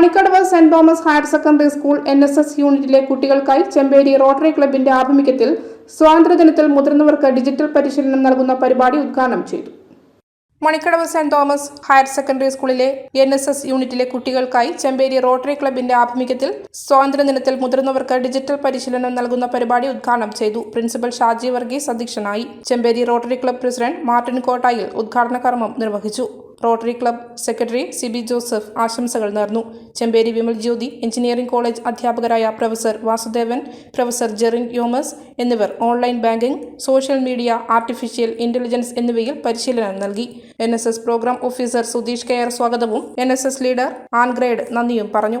Manikkadavu Saint Thomas higher secondary school N S S യൂണിറ്റിലെ കുട്ടികൾക്കായി Chemperi rotary ക്ലബിന്റെ ആഭിമുഖ്യത്തിൽ സ്വാതന്ത്ര്യദിനത്തിൽ മുതിർന്നവർക്ക് ഡിജിറ്റൽ പരിശീലനം നൽകുന്ന പരിപാടി ഉദ്ഘാടനം ചെയ്തു. Manikkadavu Saint Thomas higher secondary സ്കൂളിലെ എൻ എസ് എസ് യൂണിറ്റിലെ കുട്ടികൾക്കായി ചെമ്പേരി റോട്ടറി ക്ലബിന്റെ ആഭിമുഖ്യത്തിൽ സ്വാതന്ത്ര്യദിനത്തിൽ മുതിർന്നവർക്ക് ഡിജിറ്റൽ പരിശീലനം നൽകുന്ന പരിപാടി ഉദ്ഘാടനം ചെയ്തു. പ്രിൻസിപ്പൽ ഷാജി വർഗീസ് അധ്യക്ഷനായി. Chemperi rotary club president Martin Kottayil ഉദ്ഘാടന കർമ്മം നിർവഹിച്ചു. Rotary club secretary Siby Joseph ആശംസകൾ നേർന്നു. ചെമ്പേരി വിമൽ ജ്യോതി എഞ്ചിനീയറിംഗ് കോളേജ് അധ്യാപകരായ പ്രൊഫസർ വാസുദേവൻ പ്രൊഫസർ ജെറിൻ യോമസ് എന്നിവർ online banking social media artificial intelligence എന്നിവയിൽ പരിശീലനം നൽകി. N programme officer Sudheesh care സ്വാഗതവും എൻ ലീഡർ ആൻഗ്രേഡ് നന്ദിയും പറഞ്ഞു.